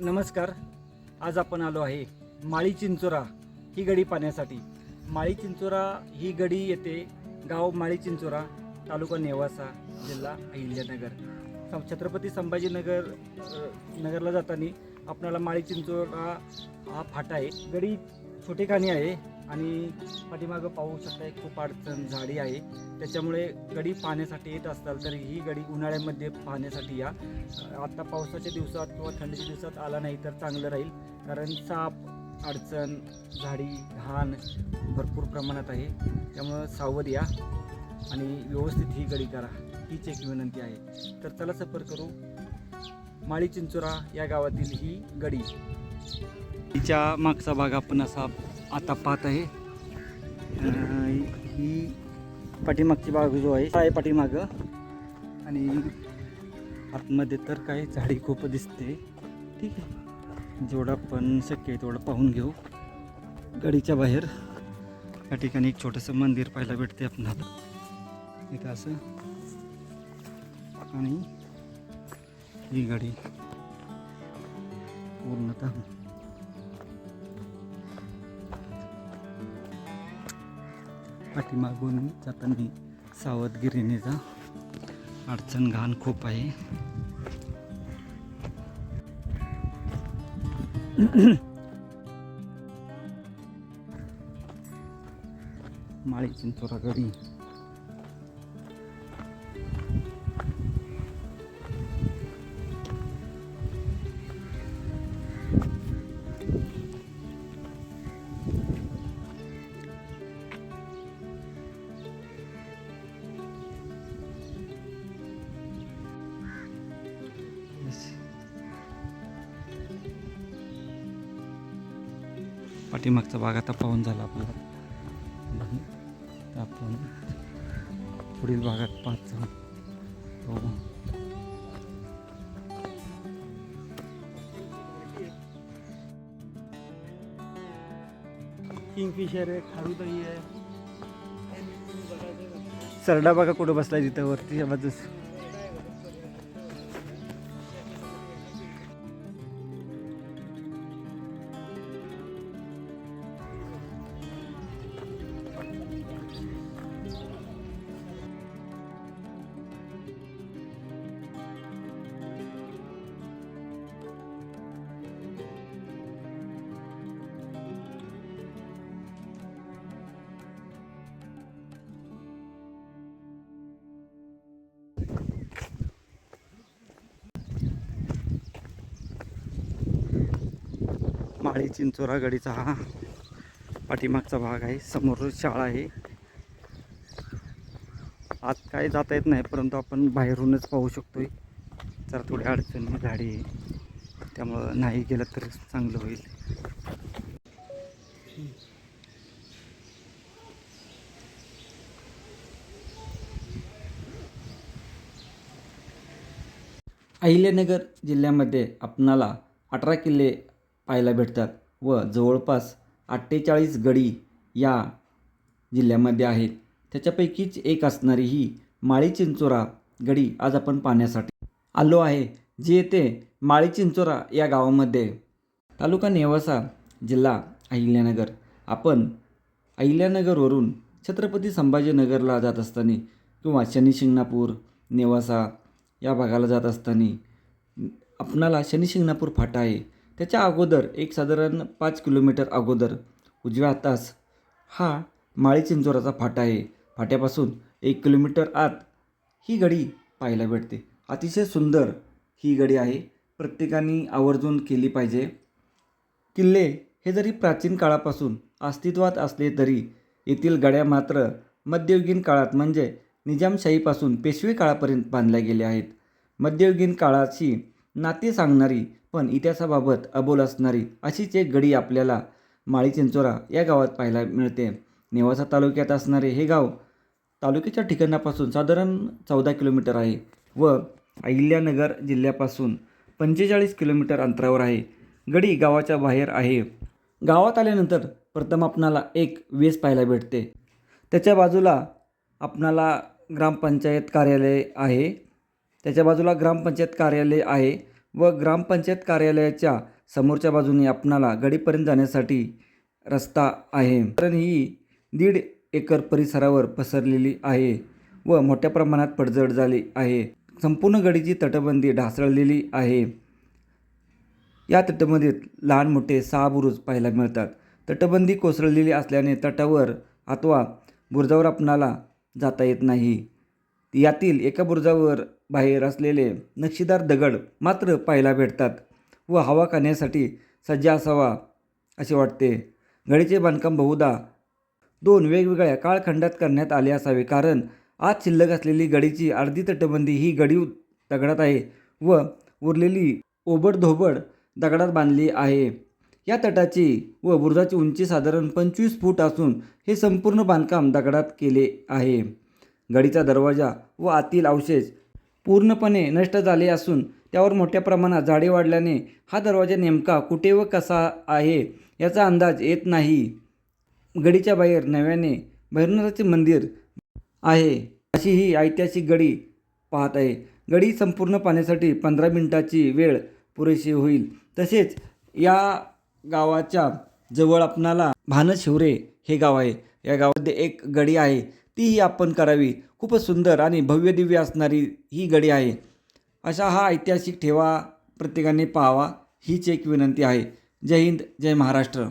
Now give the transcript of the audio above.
नमस्कार. आज आपण आलो आहे माळी चिंचोरा ही गडी पाहण्यासाठी. माळी चिंचोरा ही गडी येते गाव माळी चिंचोरा तालुका नेवासा जिल्हा अहिल्यानगर. सं- छत्रपती संभाजीनगर नगरला जाताना आपणाला माळी चिंचोरा हा फाटा आहे. गडी छोटेखानी आहे. आणि पाठीमागं पाहू शकता खूप अडचण झाडी आहे. त्याच्यामुळे गडी पाहण्यासाठी येत असताल तर ही गडी उन्हाळ्यामध्ये पाहण्यासाठी या. आत्ता पावसाच्या दिवसात किंवा थंडीच्या दिवसात आला नाही तर चांगलं राहील. कारण साप अडचण झाडी घाण भरपूर प्रमाणात आहे. त्यामुळं सावध या आणि व्यवस्थित ही गडी करा. हीच एक विनंती आहे. तर चला सफर करू. माळी चिंचोरा या गावातील ही गडी. हिच्या मागचा भाग आपण असा आता पाहत आहे. ही पाठीमागची बाग जो आहे आहे पाठीमागं. आणि आतमध्ये तर काही झाडी खूप दिसते. ठीक आहे. जेवढं पण शक्य आहे तेवढं पाहून घेऊ. गडीच्या बाहेर या ठिकाणी एक छोटंसं मंदिर पाहायला भेटते आपणाला. इथं असं. आणि ही गडी पूर्णतः पाठीमागून जाताना सावधगिरीनेचा अडचण घाण खूप आहे. माळी चिंचोरा गडी पाठीमागचा भाग आता पाहून झाला आपला. तर आपण पुढील भागात पाहत जाऊ हो. किंगफिशर आहे खारुताई आहे. सरडा बघा कुठं बसलाय तिथं वरती. या बाजूस माळी चिंचोरा गडीचा हा. पाठीमागचा भाग आहे समोर शाळा आहे. आत काय जाता येत नाही परंतु आपण बाहेरूनच पाहू शकतोय. जरा थोडी अडचणी झाडी आहे. त्यामुळं नाही गेलं तर चांगलं होईल. अहिल्यानगर जिल्ह्यामध्ये आपणाला अठरा किल्ले पाहायला भेटतात व जवळपास अठ्ठेचाळीस गडी या जिल्ह्यामध्ये आहेत. त्याच्यापैकीच एक असणारी ही माळी चिंचोरा गडी आज आपण पाहण्यासाठी आलो आहे जी येथे माळी चिंचोरा या गावामध्ये तालुका नेवासा जिल्हा अहिल्यानगर. आपण अहिल्यानगरवरून छत्रपती संभाजीनगरला जात असताना किंवा शनिशिंगणापूर नेवासा या भागाला जात असताना आपणाला शनिशिंगणापूर फाटा आहे. त्याच्या अगोदर एक साधारण पाच किलोमीटर अगोदर उजव्या हातास हा माळी चिंचोराचा फाटा आहे. फाट्यापासून एक किलोमीटर आत ही गडी पाहायला भेटते. अतिशय सुंदर ही गडी आहे. प्रत्येकाने आवर्जून केली पाहिजे. किल्ले हे जरी प्राचीन काळापासून अस्तित्वात असले तरी येथील गड्या मात्र मध्ययुगीन काळात म्हणजे निजामशाहीपासून पेशवे काळापर्यंत बांधल्या गेल्या आहेत. मध्ययुगीन काळाची नाती सांगणारी पण इतिहासाबाबत अबोल असणारी अशीच एक गडी आपल्याला माळी चिंचोरा या गावात पाहायला मिळते. नेवासा तालुक्यात असणारे हे गाव तालुक्याच्या ठिकाणापासून साधारण चौदा किलोमीटर आहे व अहिल्यानगर जिल्ह्यापासून पंचेचाळीस किलोमीटर अंतरावर आहे. गडी गावाच्या बाहेर आहे. गावात आल्यानंतर प्रथम आपणाला एक वेस पाहायला भेटते. त्याच्या बाजूला आपणाला ग्रामपंचायत कार्यालय आहे. त्याच्या बाजूला ग्रामपंचायत कार्यालय आहे. व ग्रामपंचायत कार्यालयाच्या समोरच्या बाजूने आपणाला गडीपर्यंत जाण्यासाठी रस्ता आहे. कारण ही दीड एकर परिसरावर पसरलेली आहे व मोठ्या प्रमाणात पडझड झाली आहे. संपूर्ण गडीची तटबंदी ढासळलेली आहे. या तटबंदीत लहान मोठे सहा बुरुज पाहायला मिळतात. तटबंदी कोसळलेली असल्याने तटावर अथवा बुरुजावर आपणाला जाता येत नाही. यातील एका बुरुजावर बाहेर असलेले नक्षीदार दगड मात्र पाहायला भेटतात व हवा खाण्यासाठी सज्ज असावा असे वाटते. गडीचे बांधकाम बहुधा दोन वेगवेगळ्या काळखंडात करण्यात आले असावे कारण आज शिल्लक असलेली गडीची अर्धी तटबंदी ही गडी दगडात आहे व उरलेली ओबडधोबड दगडात बांधली आहे. या तटाची व बुरुजाची उंची साधारण पंचवीस फूट असून हे संपूर्ण बांधकाम दगडात केले आहे. गडीचा दरवाजा व आतील अवशेष पूर्णपणे नष्ट झाले असून त्यावर मोठ्या प्रमाणात झाडे वाढल्याने हा दरवाजा नेमका कुठे व कसा आहे याचा अंदाज येत नाही. गडीच्या बाहेर नव्याने भैरवनाथाचे मंदिर आहे अशी ही ऐतिहासिक गडी पाहत आहे. गडी संपूर्ण पाहण्यासाठी पंधरा मिनिटाची वेळ पुरेशी होईल. तसेच या गावाच्या जवळ आपणाला भानशिवरे हे गाव आहे. या गावामध्ये एक गडी आहे. तीही आपण करावी. खूपच सुंदर आणि भव्य दिव्य असणारी ही गडी आहे. अशा हा ऐतिहासिक ठेवा प्रत्येकाने पाहावा हीच एक विनंती आहे. जय हिंद जय महाराष्ट्र.